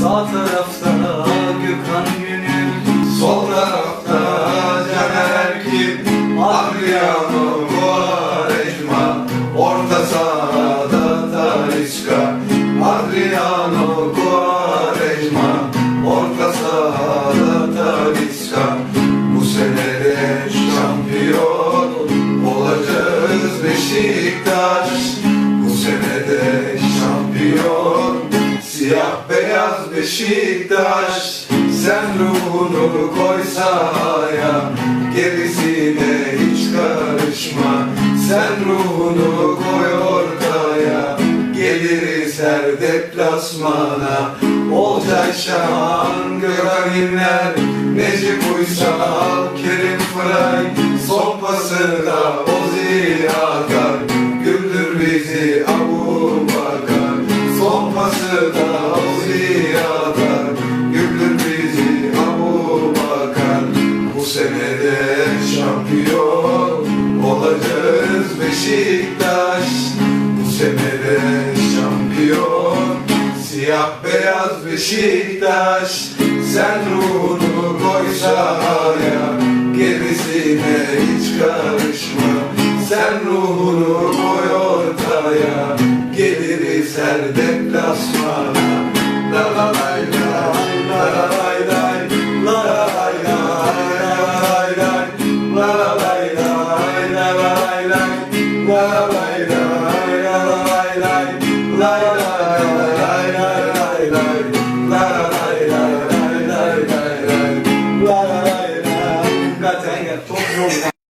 Sağ tarafta Gökhan Gönül Sol tarafta Caner Erkin. Adriano Quaresma Orta sahada Talisca Adriano Quaresma Orta sahada Talisca Bu sene de şampiyon olacağız Beşiktaş Beşiktaş Sen ruhunu koy sahaya Gerisine hiç karışma. Sen ruhunu koy ortaya Geliriz her deplasmana. Olcay Şahan, Gökhan İnler Necip Uysal, Kerim Fıray Son pasında Son pası da Ozi Akar Güldür bizi Abu Bakar Bu sene de şampiyon olacağız Beşiktaş Bu sene de şampiyon Siyah beyaz Beşiktaş Sen ruhunu koy sahaya Gerisine hiç karışma. Sen ruhunu Kevser deplasmana La la lay la la la lay lay La la lay la la lay lay La la lay la la la lay lay La la lay la la la lay lay La la lay la la lay lay La la lay la la lay lay La la lay la Katenga Tom Yolga